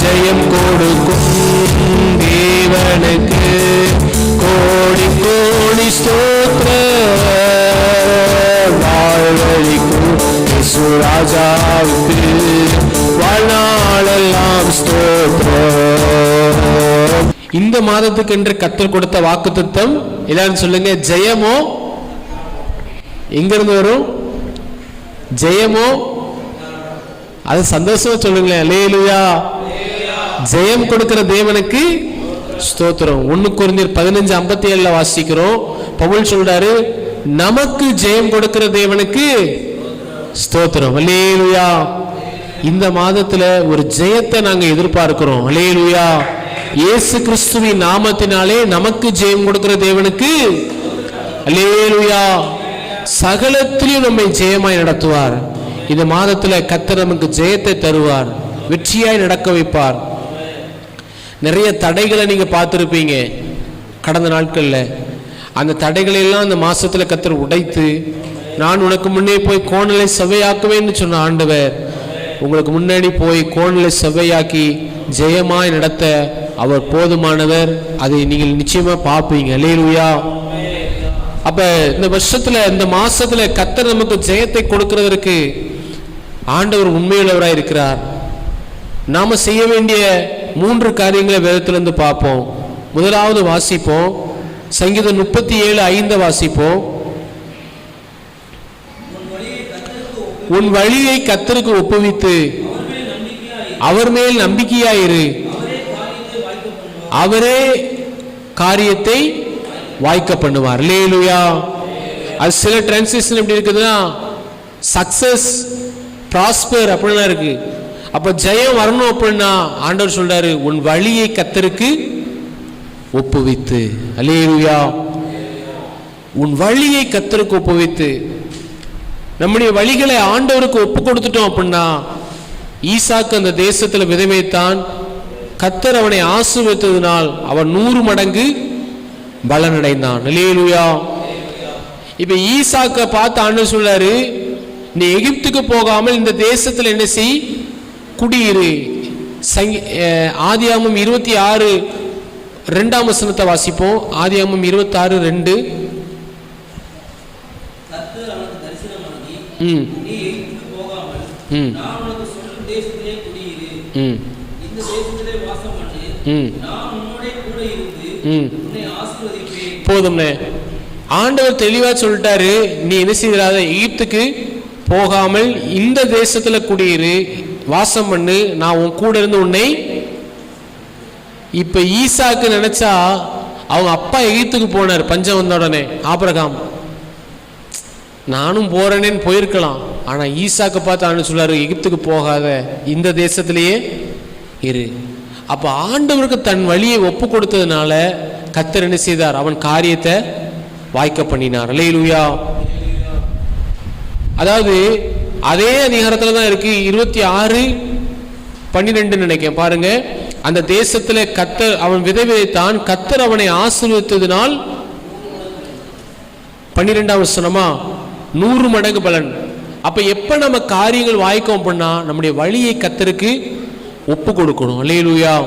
ஜெயம் கொடுக்கும் தேவனுக்கு கோடி கோடி ஸ்தோத்திர வாழ்வழிக்கும் இயேசு ராஜாவுக்கு வாழ்நாளெல்லாம் ஸ்தோத்திரம். இந்த மாதத்துக்கு என்று கத்தல் கொடுத்த வாக்கு திட்டம் எல்லாரும் சொல்லுங்க ஜெயமோ? எங்க இருந்து வரும்? ஜெயமோ? அது சந்தோஷமா சொல்லுங்களேன் லேலுயா ஜெயம் கொடுக்கிற தேவனுக்கு ஸ்தோத்திரம். ஒன்று குறைந்தர் பதினஞ்சு ஐம்பத்தி ஏழுல வாசிக்கிறோம். பவுல் சொல்றாரு நமக்கு ஜெயம் கொடுக்கிற தேவனுக்கு ஸ்தோத்திரம். அலேலுயா இந்த மாதத்துல ஒரு ஜெயத்தை நாங்க எதிர்பார்க்கிறோம். அலேலுயா இயேசு கிறிஸ்துவின் நாமத்தினாலே நமக்கு ஜெயம் கொடுக்கிற தேவனுக்கு அலேலுயா சகலத்திலையும் நம்மை ஜெயமாய் நடத்துவார். இந்த மாதத்துல கத்தர் நமக்கு ஜெயத்தை தருவார். வெற்றியாய் நடக்க வைப்பார். நிறைய தடைகளை நீங்கள் பார்த்துருப்பீங்க. கடந்த நாட்களில். அந்த தடைகளையெல்லாம் அந்த மாதத்தில் கத்தர் உடைத்து நான் உனக்கு முன்னே போய் கோணலை செவ்வையாக்குவேன்னு சொன்ன ஆண்டவர் உங்களுக்கு முன்னாடி போய் கோணலை செவ்வையாக்கி ஜெயமாய் நடத்த அவர் போதுமானவர். அதை நீங்கள் நிச்சயமாக பார்ப்பீங்க. அல்லேலூயா. அப்போ இந்த வருஷத்தில் இந்த மாதத்தில் கத்தர் நமக்கு ஜெயத்தை கொடுக்கறதற்கு ஆண்டவர் உண்மையுள்ளவராக இருக்கிறார். நாம் செய்ய வேண்டிய மூன்று காரியங்களை வேதத்திலிருந்து பார்ப்போம். முதலாவது வாசிப்போம். சங்கீதம் முப்பத்தி ஏழு ஐந்த வாசிப்போம். உன் வழியை கத்தருக்கு ஒப்புவித்து அவர் மேல் நம்பிக்கையாயிரு. அவரே காரியத்தை வாய்க்க பண்ணுவார். லேலுயா அது சில டிரான்ஸ்லேஷன் எப்படி இருக்குதுன்னா சக்சஸ் ப்ராஸ்பர் அப்படிலாம் இருக்குது அப்போ ஜெயம் வரணும் அப்படின்னா ஆண்டவர் சொல்றாரு உன் வழியை கத்தருக்கு ஒப்புவித்து. அலேருயா உன் வழியை கத்தருக்கு ஒப்புவித்து. நம்முடைய வழிகளை ஆண்டவருக்கு ஒப்பு கொடுத்துட்டோம் அப்படின்னா ஈசாக்கு அந்த தேசத்தில் விதைவைத்தான் கத்தர் அவனை ஆசீர்வதித்ததினால் அவன் நூறு மடங்கு பலனடைந்தான். அல்லேலூயா. இப்ப ஈசாக்க பார்த்து ஆண்டவர் சொல்றாரு நீ எகிப்துக்கு போகாமல் இந்த தேசத்துல என்ன செய் குடியிரு. சங்கி அஹ், ஆதியாகமம் இருபத்தி ஆறு ரெண்டாம் வசனத்தை வாசிப்போம். ஆதியாகமம் இருபத்தி ஆறு ரெண்டு ம். ம். ம். போதும்னே ஆண்டவர் தெளிவா சொல்லிட்டாரு நீ என்ன செய்யறாத எகிப்துக்கு போகாமல் இந்த தேசத்துல குடியிரு. வாசம் பண்ணு நான் உன் கூட இருந்து உன்னை இப்ப ஈசாக்கு நினைச்சா அவங்க அப்பா எகிப்துக்கு போனார் பஞ்சம் வந்த உடனே ஆபிரகாம். நானும் போறேனேன்னு போயிருக்கலாம். ஆனா ஈசாக்கு பார்த்து அவனு சொல்லாரு எகிப்துக்கு போகாத இந்த தேசத்திலேயே இரு. அப்ப ஆண்டவருக்கு தன் வழியை ஒப்பு கொடுத்ததுனால கத்தர் என்ன செய்தார்? அவன் காரியத்தை வாய்க்க பண்ணினார். அல்லேலூயா. அதாவது அதே அதிகாரத்தில் தான் இருக்கு. இருபத்தி ஆறு பன்னிரெண்டு நினைக்கிறேன். பாருங்க. அந்த தேசத்துல கத்தர் அவன் விதை விதைத்தான் கத்தர் அவனை ஆசீர்வதித்ததினால் பன்னிரெண்டாம் வசனமா? நூறு மடங்கு பலன். அப்ப எப்ப நம்ம காரியங்கள் வாய்க்கும் அப்படின்னா நம்முடைய வழியை கத்தருக்கு ஒப்பு கொடுக்கணும். அல்லேலூயா.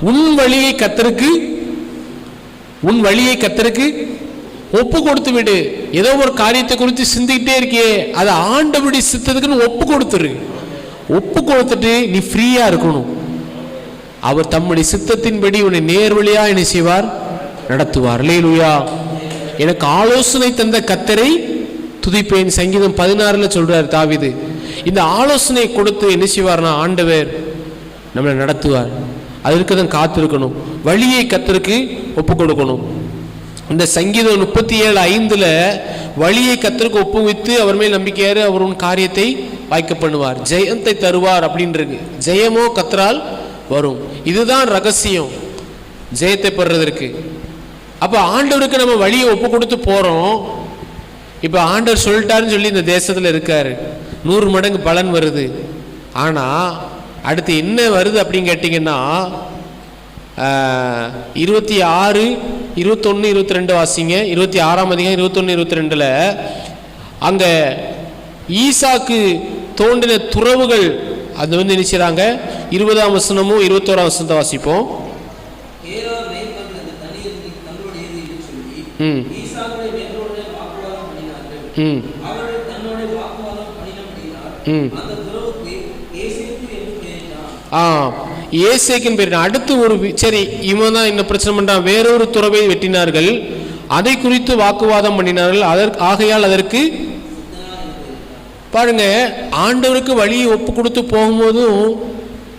உன் வழியை கத்தருக்கு உன் வழியை கத்தருக்கு ஒப்பு கொடுத்து விடு. ஏதோ ஒரு காரியத்தை குறித்து சிந்திக்கிட்டே இருக்கியே அதை ஆண்டபடி சித்தத்துக்குன்னு ஒப்பு கொடுத்துரு. ஒப்பு கொடுத்துட்டு நீ ஃப்ரீயா இருக்கணும். அவர் தம்முடைய சித்தத்தின்படி உன்னை நேர்வழியா என்ன செய்வார் நடத்துவார். லேலுயா எனக்கு ஆலோசனை தந்த கத்தரை துதிப்பேன். சங்கீதம் பதினாறுல சொல்றார் தாவிது. இந்த ஆலோசனை கொடுத்து என்ன செய்வார்னா ஆண்டவர் நம்மளை நடத்துவார். அதற்கு தான் காத்திருக்கணும். வழியை கத்தருக்கு ஒப்பு கொடுக்கணும். இந்த சங்கீதம் முப்பத்தி ஏழு ஐந்தில் வழியை கத்தருக்கு ஒப்புவித்து அவர் மேல் நம்பிக்கையாரு அவர் உன் காரியத்தை வாய்க்க பண்ணுவார் ஜெயத்தை தருவார் அப்படின்றது. ஜெயமோ கத்தரால் வரும். இதுதான் ரகசியம். ஜெயத்தை பெறுறதற்கு. அப்போ ஆண்டவருக்கு நம்ம வழியை ஒப்பு கொடுத்து போகிறோம் இப்போ ஆண்டவர் சொல்லிட்டாருன்னு சொல்லி இந்த தேசத்தில் இருக்கார். நூறு மடங்கு பலன் வருது. ஆனால் அடுத்து என்ன வருது அப்படின்னு கேட்டிங்கன்னா இருபத்தி ஆறு இருபத்தொன்று இருபத்தி ரெண்டு வாசிங்க. இருபத்தி ஆறாம் அதிகம் இருபத்தொன்று இருபத்தி ரெண்டில் அங்கே ஈசாக்கு தோண்டின துறவுகள் அது வந்து நினைச்சாங்க இருபதாம் வசனமும் இருபத்தோராம் வசனத்தை வாசிப்போம். ம். ம். ம். ஆ. ஏசேக்கின் பேர் அடுத்து ஒரு வி- சரி இவன் தான் என்ன பிரச்சனை பண்றான் வேறொரு துறவை வெட்டினார்கள். அதை குறித்து வாக்குவாதம் பண்ணினார்கள். அதற்கு ஆகையால் அதற்கு பாருங்க ஆண்டவருக்கு வழியை ஒப்பு கொடுத்து போகும்போதும்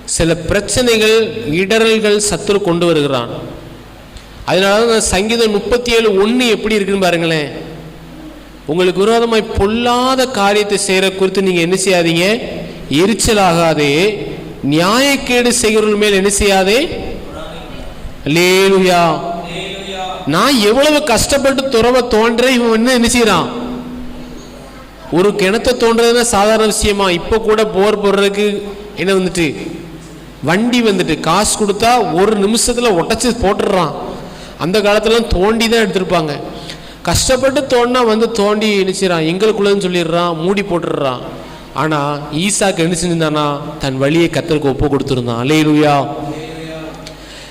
சில பிரச்சனைகள் இடரல்கள் சத்துரு கொண்டு வருகிறான். அதனால தான் சங்கீதம் முப்பத்தி ஏழு ஒன்று எப்படி இருக்குன்னு பாருங்களேன். உங்களுக்கு விரோதமாய் பொல்லாத காரியத்தை செய்கிற குறித்து நீங்கள் என்ன செய்யாதீங்க? எரிச்சலாகாதே. நியாயக்கேடு செய்கிறவர்கள் மேல் என்ன செய்யாதே? லேலுயா நான் எவ்வளவு கஷ்டப்பட்டு துறவை தோன்றேன் இவன் என்ன என்ன செய்யறான் ஒரு கிணத்தை தோன்றதுன்னா சாதாரண விஷயமா? இப்போ கூட போர் போடுறதுக்கு என்ன வந்துட்டு? வண்டி வந்துட்டு. காசு கொடுத்தா ஒரு நிமிஷத்துல உடச்சி போட்டுடுறான். அந்த காலத்துலலாம் தோண்டி தான் எடுத்திருப்பாங்க. கஷ்டப்பட்டு தோண்டினா வந்து தோண்டி நினைச்சிடறான் எங்களுக்குள்ளன்னு சொல்லிடுறான் மூடி போட்டுடுறான். ஆனா ஈசாக்கு என்ன செஞ்சிருந்தானா தன் வழியை கத்தருக்கு ஒப்பு கொடுத்துருந்தான் அலையிலுயா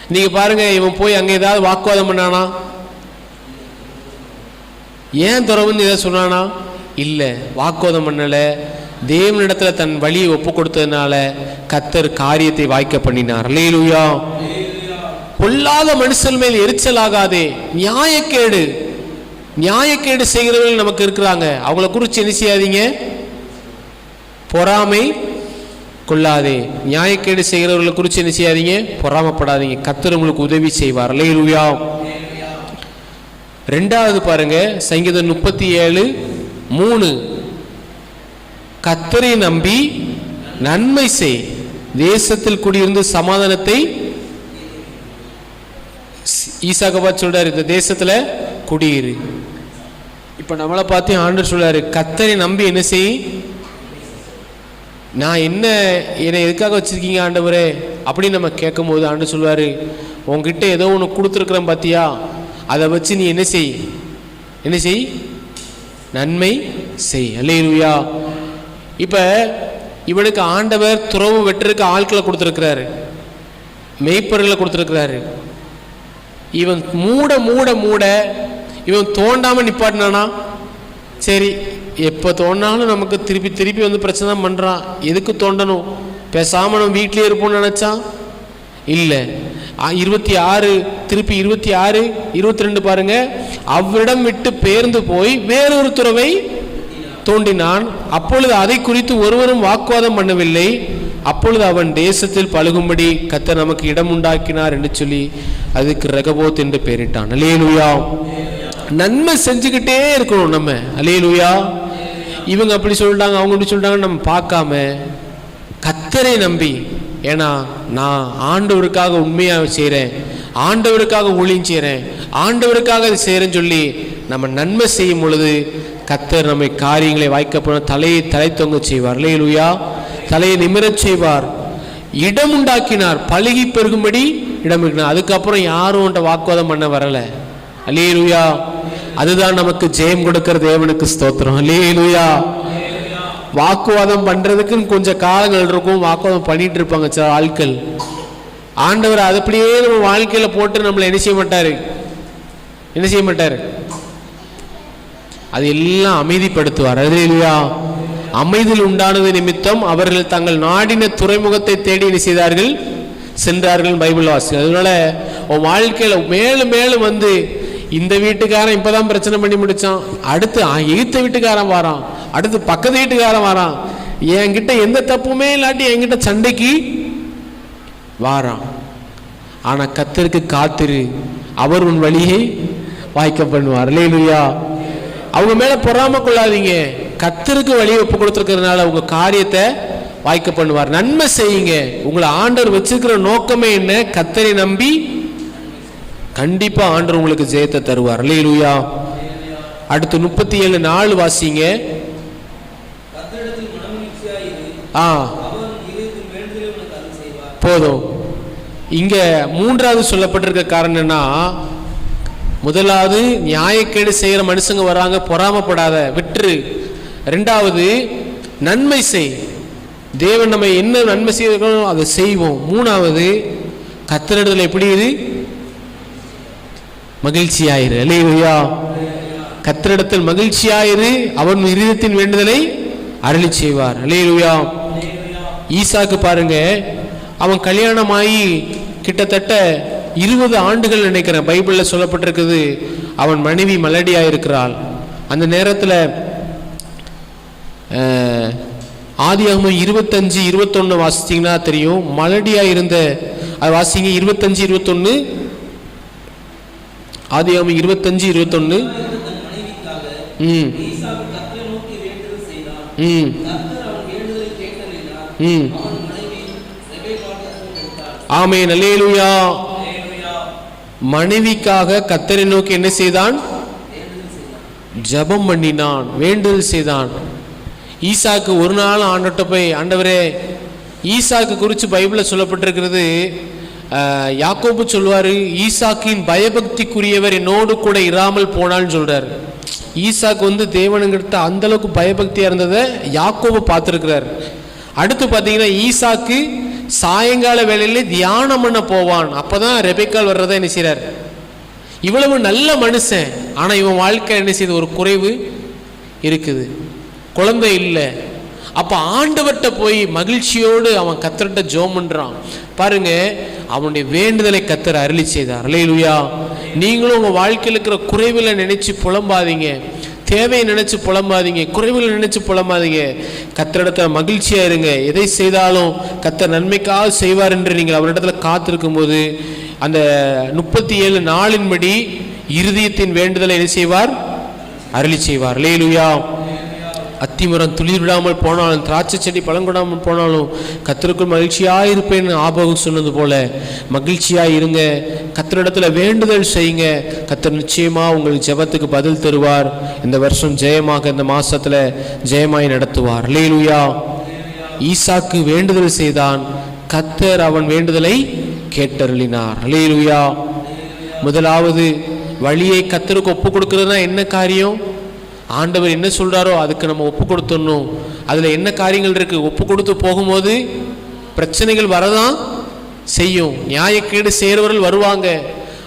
நீங்க பாருங்க இவன் போய் அங்கே ஏதாவது வாக்குவாதம் பண்ணானா? ஏன் துறவுன்னு ஏதாவது சொன்னானா? இல்லை வாக்குவாதம் பண்ணலை. தேவனிடத்துல தன் வழியை ஒப்பு கொடுத்ததுனால கத்தர் காரியத்தை வாய்க்க பண்ணினார். லூயா பொல்லாத மனுஷன் மேல் எரிச்சலாகாதே நியாயக்கேடு. நியாயக்கேடு செய்கிறவர்கள் நமக்கு இருக்கிறாங்க. அவங்கள குறித்து என்ன செய்யாதீங்க? பொறாமை கொள்ளாதே. நியாயக்கேடு செய்கிறவர்களை குறித்து என்ன செய்யாதீங்க? பொறாமப்படாதீங்க. கத்தர் உங்களுக்கு உதவி செய்வார். ரூயா ரெண்டாவது பாருங்க சங்கீதம் முப்பத்தி ஏழு மூணு. கத்தரை நம்பி நன்மை செய். தேசத்தில் குடியிருந்து சமாதானத்தை ஈசாகபா சொல்றார் இந்த தேசத்துல குடியிரு. இப்ப நம்மளை பார்த்து ஆண்டு சொல்றாரு கத்தரை நம்பி என்ன செய்? நான் என்ன என்னை எதுக்காக வச்சுருக்கீங்க ஆண்டவரே? அப்படின்னு நம்ம கேட்கும்போது ஆண்டு சொல்வார் உன்கிட்ட ஏதோ ஒன்று கொடுத்துருக்குறேன் பார்த்தியா அதை வச்சு நீ என்ன செய்? என்ன செய்? நன்மை செய். அல்லையா இப்போ இவனுக்கு ஆண்டவர் துறவு வெட்டிருக்க ஆட்களை கொடுத்துருக்கிறாரு. மெய்ப்பொருளை கொடுத்துருக்கிறாரு. இவன் மூட மூட மூட இவன் தோண்டாமல் நிப்பாட்டினானா? சரி எப்போ தோண்டாலும் நமக்கு திருப்பி திருப்பி வந்து பிரச்சனை தான் பண்ணுறான் எதுக்கு தோண்டணும்? பேசாமல் நம்ம வீட்டிலே இருப்போம்னு நினச்சான் இல்லை. இருபத்தி ஆறு திருப்பி இருபத்தி ஆறு இருபத்தி ரெண்டு பாருங்க. அவ்விடம் விட்டு பேர்ந்து போய் வேறொரு துறவை தோண்டினான். அப்பொழுது அதை குறித்து ஒருவரும் வாக்குவாதம் பண்ணவில்லை. அப்பொழுது அவன் தேசத்தில் பழுகும்படி கத்த நமக்கு இடம் உண்டாக்கினார் என்று சொல்லி அதுக்கு ரகபோத் என்று பெயரிட்டான் அலேலுயா நன்மை செஞ்சுக்கிட்டே இருக்கணும் நம்ம. அலேலுயா இவங்க அப்படி சொல்லிட்டாங்க அவங்க அப்படி சொல்லிட்டாங்க நம்ம பார்க்காம கத்தரை நம்பி ஏன்னா நான் ஆண்டவருக்காக உண்மையாக செய்கிறேன் ஆண்டவருக்காக ஊழியம் செய்கிறேன் ஆண்டவருக்காக அதை செய்கிறேன்னு சொல்லி நம்ம நன்மை செய்யும் பொழுது கத்தர் நம்மை காரியங்களை வாய்க்கப்படும் தலையை தலை தொங்க செய்வார். இல்லையிலுயா தலையை நிமிரச் செய்வார். இடம் உண்டாக்கினார். பழுகி பெருகும்படி இடம் இருக்கிறார் அதுக்கப்புறம் யாரும் உன்ட்ட வாக்குவாதம் பண்ண வரலை. அல்லையிலுயா அதுதான் நமக்கு ஜெயம் கொடுக்கிற தேவனுக்கு ஸ்தோத்திரம். லேலுயா வாக்குவாதம் பண்றதுக்குன்னு கொஞ்சம் காலங்கள் இருக்கும். வாக்குவாதம் பண்ணிட்டு இருப்பாங்க சில ஆட்கள். ஆண்டவர் அது அப்படியே நம்ம வாழ்க்கையில போட்டு நம்மளை என்ன செய்ய மாட்டாரு? என்ன செய்ய மாட்டாரு? அது எல்லாம் அமைதிப்படுத்துவார். அது இல்லையா அமைதியில் உண்டானது நிமித்தம் அவர்கள் தங்கள் நாடின துறைமுகத்தை தேடி என்ன செய்தார்கள்? சென்றார்கள் பைபிள் வாசி அதனால உன் வாழ்க்கையில மேலும் மேலும் வந்து இந்த வீட்டுக்காரன் இப்போதான் பிரச்சனை பண்ணி முடித்தான் அடுத்து எகித்த வீட்டுக்காரன் வாரான். அடுத்து பக்கத்து வீட்டுக்காரன் வாரான். என்கிட்ட எந்த தப்புமே இல்லாட்டி என்கிட்ட சண்டைக்கு வாரான். ஆனால் கத்தருக்கு காத்திரு அவர் உன் வழியை வாய்க்க பண்ணுவார். இல்லையா அவங்க மேலே பொறாம கொள்ளாதீங்க. கத்தருக்கு வழியை ஒப்பு கொடுத்துருக்கிறதுனால உங்கள் காரியத்தை வாய்க்க பண்ணுவார். நன்மை செய்யுங்க. உங்களை ஆண்டவர் வச்சிருக்கிற நோக்கமே என்ன? கத்தரை நம்பி கண்டிப்பா ஆண்டு உங்களுக்கு ஜெயத்தை தருவார். இல்லையா அடுத்து முப்பத்தி ஏழு நாள் வாசிங்க. ஆ. போதும். இங்க மூன்றாவது சொல்லப்பட்டிருக்க காரணம் முதலாவது நியாயக்கேடு செய்கிற மனுஷங்க வராங்க பொறாமப்படாத விற்று ரெண்டாவது நன்மை செய். தேவன் நம்ம என்ன நன்மை செய்யறோம் அதை செய்வோம். மூணாவது கத்திரிடத்துல எப்படி இது மகிழ்ச்சியாயிரு. அல்லேலூயா கத்திரிடத்தில் மகிழ்ச்சியாயிரு. அவன் இருதத்தின் வேண்டுதலை அருளி செய்வார். அல்லேலூயா ஈசாக்கு பாருங்க. அவன் கல்யாணமாகி கிட்டத்தட்ட இருபது ஆண்டுகள் நினைக்கிறேன். பைபிளில் சொல்லப்பட்டிருக்குது. அவன் மனைவி மலடியாக இருக்கிறாள் அந்த நேரத்தில் ஆதியாகமம் இருபத்தஞ்சு இருபத்தொன்று வாசித்தீங்கன்னா தெரியும். மலடியா இருந்த அது வாசிங்க இருபத்தஞ்சு இருபத்தொன்று ஆதியாகமம் இருபத்தஞ்சு இருபத்தொன்று ம். ம். ம். ஆமே நல்லேலுயா மனைவிக்காக கத்தரை நோக்கி என்ன செய்தான்? ஜெபம் பண்ணினான் வேண்டுதல் செய்தான். ஈசாக்கு ஒரு நாள் ஆண்டட்ட போய் ஆண்டவரே ஈசாக்கு குறித்து பைபிளில் சொல்லப்பட்டிருக்கிறது யாக்கோபு சொல்லுவார் ஈசாக்கின் பயபக்திக்குரியவர் என்னோடு கூட இராமல் போனான்னு சொல்கிறார் ஈசாக்கு வந்து தேவனுங்கிட்ட அந்தளவுக்கு பயபக்தியாக இருந்ததை யாக்கோபு பார்த்துருக்கிறார். அடுத்து பார்த்தீங்கன்னா ஈசாக்கு சாயங்கால வேளையில தியானம் பண்ண போவான். அப்போ தான் ரெபேக்கால் வர்றதை என்ன செய்கிறார் இவ்வளவு நல்ல மனுஷன். ஆனால் இவன் வாழ்க்கை என்ன செய்யுது ஒரு குறைவு இருக்குது. குழந்தை இல்லை. அப்போ ஆண்டவர்கிட்ட போய் மகிழ்ச்சியோடு அவன் கத்தர்கிட்ட ஜோம் பண்ணுறான் பாருங்க அவனுடைய வேண்டுதலை கத்தர் அருளி செய்தார். அலையிலுயா நீங்களும் உங்கள் வாழ்க்கையில் இருக்கிற குறைவில் நினைச்சு புலம்பாதீங்க. தேவையை நினைச்சு புலம்பாதீங்க. குறைவுகளை நினைச்சு புலம்பாதீங்க. கத்தரிடத்துல மகிழ்ச்சியா இருங்க. எதை செய்தாலும் கத்தர் நன்மைக்காக செய்வார் என்று நீங்கள் அவரிடத்துல காத்திருக்கும் போது அந்த முப்பத்தி ஏழு நாளின்படி இருதயத்தின் வேண்டுதலை என்ன செய்வார்? அருளி செய்வார். லேலுயா அத்திமரம் துளிர் விடாமல் போனாலும் திராட்சை செடி பழங்கொடாமல் போனாலும் கத்தருக்குள் மகிழ்ச்சியாக இருப்பேன்னு ஆபகம் சொன்னது போல மகிழ்ச்சியாக இருங்க. கத்தரிடத்தில் வேண்டுதல் செய்யுங்க. கத்தர் நிச்சயமாக உங்களுக்கு ஜெபத்துக்கு பதில் தருவார். இந்த வருஷம் ஜெயமாக இந்த மாதத்தில் ஜெயமாய் நடத்துவார். லேலுயா ஈசாக்கு வேண்டுதல் செய்தான். கத்தர் அவன் வேண்டுதலை கேட்டருளினார். லேலுயா முதலாவது வழியை கத்தருக்கு ஒப்பு கொடுக்கறதுனா என்ன காரியம்? ஆண்டவர் என்ன சொல்கிறாரோ அதுக்கு நம்ம ஒப்பு கொடுத்துடணும். அதில் என்ன காரியங்கள் இருக்குது ஒப்பு கொடுத்து போகும்போது பிரச்சனைகள் வரதான் செய்யும். நியாயக்கேடு செய்கிறவர்கள் வருவாங்க.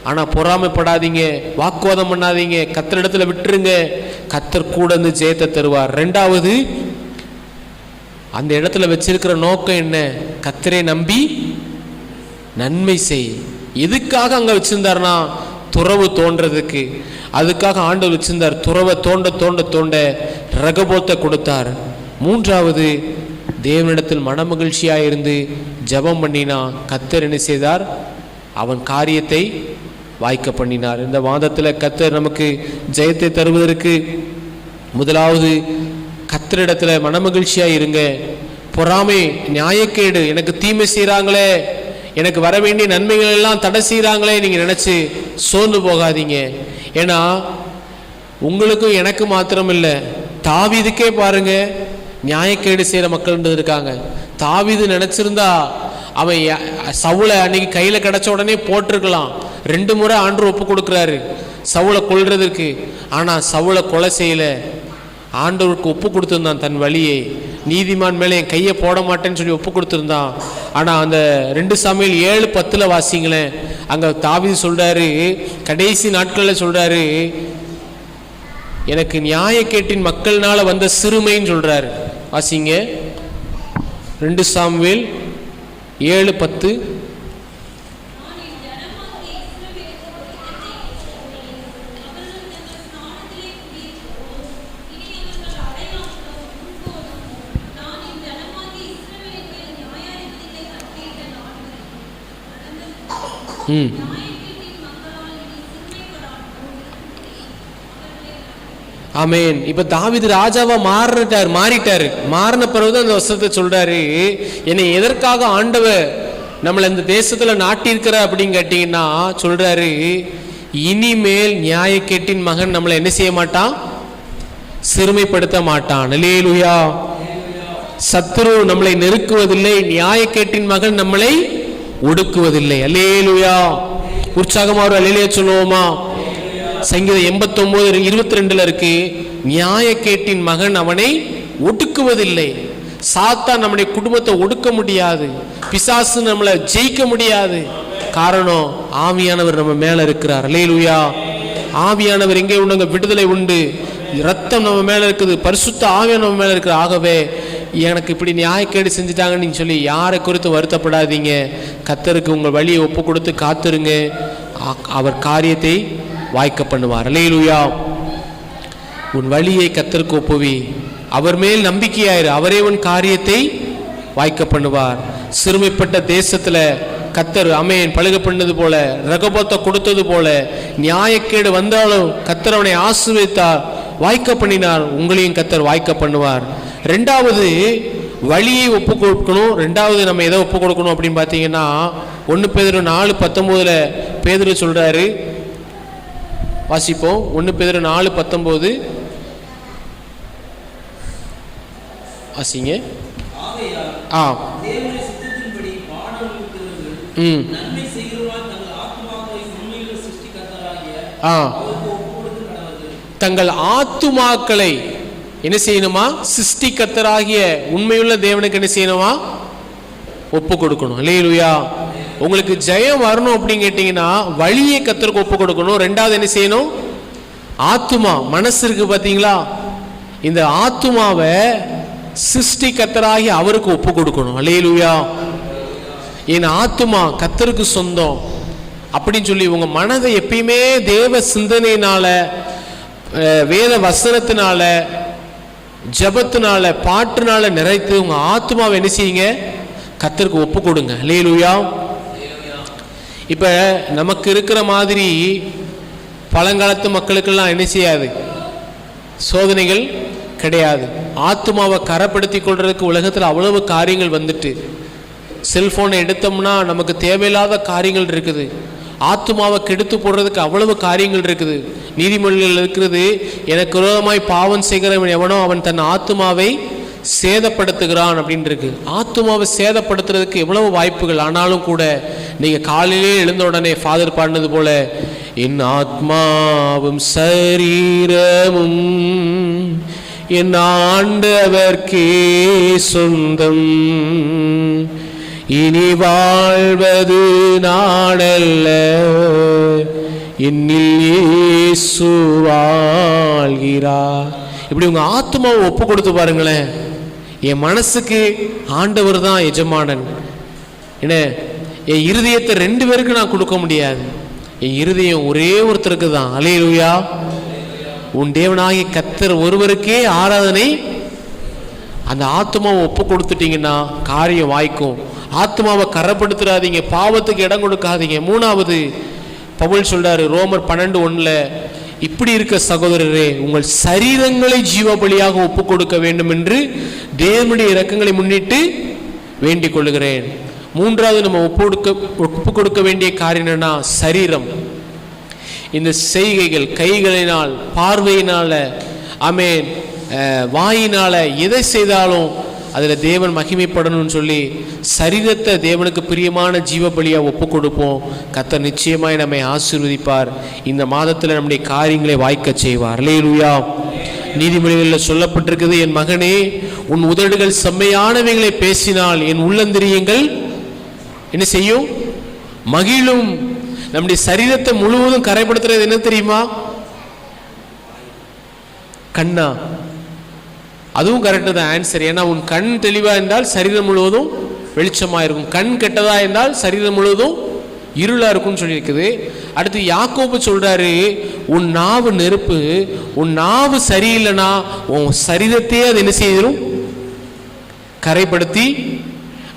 ஆனால் பொறாமைப்படாதீங்க. வாக்குவாதம் பண்ணாதீங்க. கத்தரிடத்துல விட்டுருங்க. கத்தர் கூட இருந்து ஜெயத்தை தருவார். ரெண்டாவது அந்த இடத்துல வச்சிருக்கிற நோக்கம் என்ன? கத்தரை நம்பி நன்மை செய். எதுக்காக அங்கே வச்சுருந்தாருனா துறவு தோன்றதுக்கு. அதுக்காக ஆண்டவர் வச்சிருந்தார் துறவை தோண்ட தோண்ட தோண்ட ரகபோத்தை கொடுத்தார். மூன்றாவது தேவனிடத்தில் மனமகிழ்ச்சியாக இருந்து ஜெபம் பண்ணினா கத்தர் என்ன செய்தார்? அவன் காரியத்தை வாய்க்க பண்ணினார். இந்த வாதத்தில் கத்தர் நமக்கு ஜெயத்தை தருவதற்கு முதலாவது கத்தரிடத்துல மனமகிழ்ச்சியாக இருங்க பொறாமை நியாயக்கேடு எனக்கு தீமை செய்கிறாங்களே எனக்கு வர வேண்டிய நன்மைகள் எல்லாம் தடை செய்கிறாங்களே நீங்கள் நினச்சி சோர்ந்து போகாதீங்க. ஏன்னா உங்களுக்கும் எனக்கு மாத்திரம் இல்லை தாவிதுக்கே பாருங்க நியாயக்கேடு செய்கிற மக்கள் இருக்காங்க. தாவிது நினச்சிருந்தா அவன் சவுளை அன்னைக்கு கையில் கிடைச்ச உடனே போட்டிருக்கலாம். ரெண்டு முறை ஆண்டு ஒப்பு கொடுக்குறாரு. சவுளை கொள்றதுக்கு ஆனால் சவுளை கொலை செய்யல. ஆண்டவருக்கு ஒப்பு கொடுத்துருந்தான் தன் வழியை. நீதிமான் மேலே என் கையை போட மாட்டேன்னு சொல்லி ஒப்பு கொடுத்துருந்தான். ஆனால் அந்த ரெண்டு சமையல் ஏழு பத்தில் வாசிங்களேன். அங்கே தாவி சொல்கிறாரு கடைசி நாட்களில் சொல்கிறாரு எனக்கு நியாயக்கேட்டின் மக்கள்னால் வந்த சிறுமைன்னு சொல்கிறாரு வாசிங்க. ரெண்டு சாமுவேல் ஏழு பத்து ம். ஆமேன். இப்போ தாவிது ராஜாவா மாறிட்டார் மாறிட்டாரு. மாறின பிறகுதான் அந்த வசனத்தை சொல்றாரு. என்னை எதற்காக ஆண்டவர் நம்மளை இந்த தேசத்துல நாட்டியிருக்கிற அப்படின்னு கேட்டீங்கன்னா சொல்றாரு இனிமேல் நியாயக்கேட்டின் மகன் நம்மளை என்ன செய்ய மாட்டான்? சிறுமைப்படுத்த மாட்டான். அல்லேலூயா. சத்துரு நம்மளை நெருக்குவதில்லை நியாயக்கேட்டின் மகன் நம்மளை ஒடுக்குவதில்லை. அலேலுயா உற்சாகமாக ஒரு அல்லேலியா சொல்லுவோமா? சங்கீதம் எண்பத்தொம்போது இருபத்தி ரெண்டுல இருக்கு நியாயக்கேட்டின் மகன் அவனை ஒடுக்குவதில்லை. சாத்தா நம்முடைய குடும்பத்தை ஒடுக்க முடியாது. பிசாசு நம்மளை ஜெயிக்க முடியாது. காரணம் ஆவியானவர் நம்ம மேல இருக்கிறார். அல்லேலூயா. ஆவியானவர் எங்கே உண்டுங்க விடுதலை உண்டு. ரத்தம் நம்ம மேல இருக்குது. பரிசுத்த ஆவியான நம்ம மேல இருக்கிற ஆகவே எனக்கு இப்படி நியாயக்கேடு செஞ்சுட்டாங்கன்னு சொல்லி யாரை குறித்து வருத்தப்படாதீங்க. கத்தருக்கு உங்கள் வழியை ஒப்பு கொடுத்து காத்துருங்க அவர் காரியத்தை வாய்க்க பண்ணுவார். அலையிலுயா உன் வழியை கத்தருக்கு ஒப்புவி. அவர் மேல் நம்பிக்கையாயிரு. அவரே உன் காரியத்தை வாய்க்க பண்ணுவார். சிறுமைப்பட்ட தேசத்தில் கத்தர் அமேன் பழுக பண்ணது போல ரகபத்தை கொடுத்தது போல நியாயக்கேடு வந்தாலும் கத்தர் அவனை ஆசிர்வித்தார் வாய்க்க பண்ணினார். உங்களையும் கத்தர் வாய்க்க பண்ணுவார். ரெண்டாவது வழியை ஒப்பு கொடுக்கணும். ரெண்டாவது நம்ம எதை ஒப்பு கொடுக்கணும் அப்படின்னு பார்த்தீங்கன்னா ஒன்று பேதரு நாலு பத்தொம்போதுல பேதுரு சொல்றாரு. வாசிப்போம். ஒன்று பேதரு நாலு பத்தொம்போது. வாசிங்க. ஆ. ம். ஆ அவருக்கு ஒப்பு கொடுத்து கடவுள் தங்கள் ஆத்துமாக்களை என்ன செய்யணுமா? சிருஷ்டிகர்த்தராகிய உண்மையுள்ள தேவனுக்கு என்ன செய்யணுமா? ஒப்பு கொடுக்கணும். இல்லையா உங்களுக்கு ஜெயம் வரணும் அப்படின்னு கேட்டிங்கன்னா வழியை கத்தருக்கு ஒப்பு கொடுக்கணும். ரெண்டாவது என்ன செய்யணும்? ஆத்துமா. மனசு இருக்கு பார்த்தீங்களா? இந்த ஆத்துமாவை சிருஷ்டி கத்தராகி அவருக்கு ஒப்பு கொடுக்கணும். அல்லேலூயா என் ஆத்துமா கத்தருக்கு சொந்தம் அப்படின்னு சொல்லி உங்க மனதை எப்பயுமே தேவ சிந்தனையினால வேத வசனத்தினால ஜபத்தினால பாட்டுனால நிறைத்து உங்க ஆத்மாவை என்ன செய்யுங்க? கத்தருக்கு ஒப்பு கொடுங்க லேலுயா இப்ப நமக்கு இருக்கிற மாதிரி பழங்காலத்து மக்களுக்கெல்லாம் என்ன செய்யாது? சோதனைகள் கிடையாது. ஆத்மாவை கரப்படுத்தி கொள்றதுக்கு உலகத்தில் அவ்வளவு காரியங்கள் வந்துட்டு. செல்போனை எடுத்தோம்னா நமக்கு தேவையில்லாத காரியங்கள் இருக்குது. ஆத்மாவை கெடுத்து போடுறதுக்கு அவ்வளவு காரியங்கள் இருக்குது. நீதிமொழிகள் இருக்கிறது எனக்கு விரோதமாய் பாவம் செய்கிறவன் எவனோ அவன் தன் ஆத்மாவை சேதப்படுத்துகிறான் அப்படின்னு இருக்கு. ஆத்மாவை சேதப்படுத்துறதுக்கு எவ்வளவு வாய்ப்புகள் ஆனாலும் கூட நீங்க காலையிலே எழுந்த உடனே ஃபாதர் பாடினது போல என் ஆத்மாவும் சரீரமும் என் ஆண்டவர்க்கே சொந்தம். இனி வாழ்வது நாடல்ல. இயேசு வாழ்கிறா இப்படி உங்க ஆத்மாவை ஒப்பு கொடுத்து பாருங்களேன். என் மனசுக்கு ஆண்டவர் தான் எஜமானன். என்ன? என் இருதயத்தை ரெண்டு பேருக்கு நான் கொடுக்க முடியாது. என் இருதயம் ஒரே ஒருத்தருக்கு தான். அலையலுயா உன் தேவனாகி கத்தர் ஒருவருக்கே ஆராதனை. அந்த ஆத்மாவை ஒப்பு கொடுத்துட்டீங்கன்னா காரியம் வாய்க்கும். ஆத்மாவை கரப்படுத்துறாதீங்க பாவத்துக்கு இடம் கொடுக்காதீங்க. மூணாவது பவுல் சொல்றாரு ரோமர் பன்னெண்டு ஒன்றில் இப்படி இருக்க சகோதரரே உங்கள் சரீரங்களை ஜீவபலியாக ஒப்பு கொடுக்க வேண்டும் என்று தேவனுடைய இறக்கங்களை முன்னிட்டு வேண்டிக் கொள்கிறேன் மூன்றாவது நம்ம ஒப்பு கொடுக்க ஒப்பு கொடுக்க வேண்டிய காரியம் என்னன்னா சரீரம். இந்த செய்கைகள் கைகளினால் பார்வையினால் ஆமென் வாயினால் எதை செய்தாலும் அதில் தேவன் மகிமைப்படணும்னு சொல்லி சரீரத்தை தேவனுக்கு பிரியமான ஜீவ பலியாக ஒப்பு கொடுப்போம் கத்தர் நிச்சயமாய் நம்மை ஆசீர்வதிப்பார். இந்த மாதத்தில் நம்முடைய காரியங்களை வாய்க்க செய்வார். அல்லேலூயா நீதிமொழிகளில் சொல்லப்பட்டிருக்குது என் மகனே உன் உதடுகள் செம்மையானவைகளை பேசினால் என் உள்ளந்திரியங்கள் என்ன செய்யும்? மகிழும். நம்முடைய சரீரத்தை முழுவதும் கரைப்படுத்துறது என்ன தெரியுமா? கண்ணா. அதுவும் கரெக்டு தான் ஆன்சர் ஏன்னா உன் கண் தெளிவாக இருந்தால் சரீரம் முழுவதும் வெளிச்சமாக இருக்கும். கண் கெட்டதாக இருந்தால் சரீரம் முழுவதும் இருளாக இருக்கும்னு சொல்லியிருக்குது. அடுத்து யாக்கோப்பு சொல்கிறாரு உன் நாவு நெருப்பு உன் நாவு சரியில்லைன்னா உன் சரீரத்தையே அது என்ன செய்திடும் கரைப்படுத்தி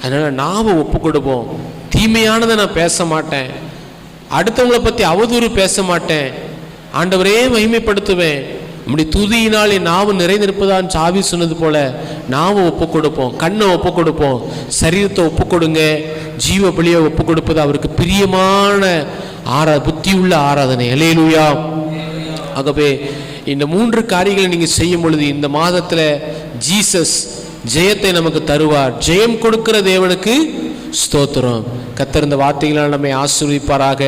அதனால் நாவை ஒப்பு கொடுப்போம் தீமையானதை நான் பேச மாட்டேன். அடுத்தவங்களை பற்றி அவதூறு பேச மாட்டேன். ஆண்டவரே மகிமைப்படுத்துவேன். நம்முடைய துதியினால் என் நாவு நிறைந்திருப்பதான் சாவி சொன்னது போல நாவை ஒப்பு கொடுப்போம் கண்ணை ஒப்பு கொடுப்போம் சரீரத்தை ஒப்பு கொடுங்க ஜீவ பலியை ஒப்பு கொடுப்பது அவருக்கு பிரியமான ஆரா புத்தியுள்ள ஆராதனை. அலேலுயா ஆகவே இந்த மூன்று காரியங்களை நீங்கள் செய்யும் பொழுது இந்த மாதத்தில் ஜீசஸ் ஜெயத்தை நமக்கு தருவார். ஜெயம் கொடுக்கிற தேவனுக்கு ஸ்தோத்திரம். கத்திருந்த வார்த்தைகளால் நம்மை ஆசிர்விப்பாராக.